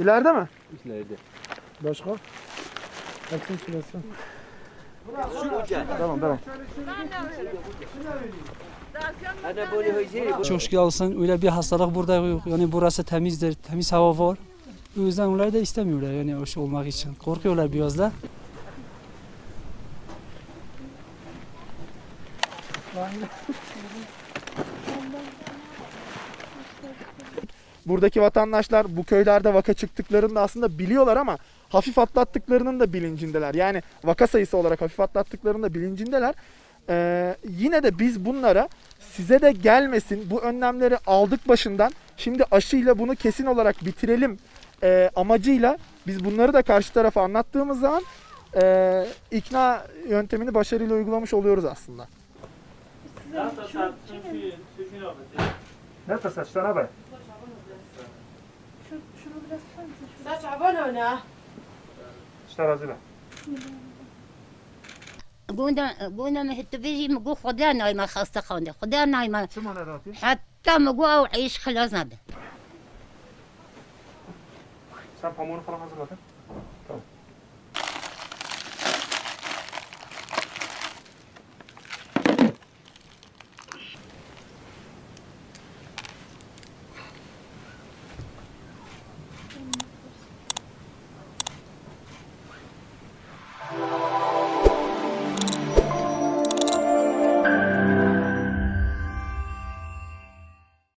İleride mi? İleride. Başka? Hepsini süresin. Tamam tamam. Olsun öyle bir hastalık burada yok. Yani burası temizdir, temiz hava var. O yüzden onlar da istemiyorlar yani hoş şey olmak için. Korkuyorlar biraz da. Buradaki vatandaşlar bu köylerde vaka çıktıklarını da aslında biliyorlar ama hafif atlattıklarının da bilincindeler. Yani vaka sayısı olarak hafif atlattıklarının da bilincindeler. Ee, yine de biz bunlara size de gelmesin bu önlemleri aldık başından şimdi aşıyla bunu kesin olarak bitirelim e, amacıyla biz bunları da karşı tarafa anlattığımız zaman e, ikna yöntemini başarıyla uygulamış oluyoruz aslında. لا تسعى شنو شنو بلا تعبان هنا اشترى زبا بونا بونا ما هتبيجي مقو خدان ما خاصة خانة خدان ما حتى مقو أو عيش خلاص هذا سامحوا مون خلاص هذا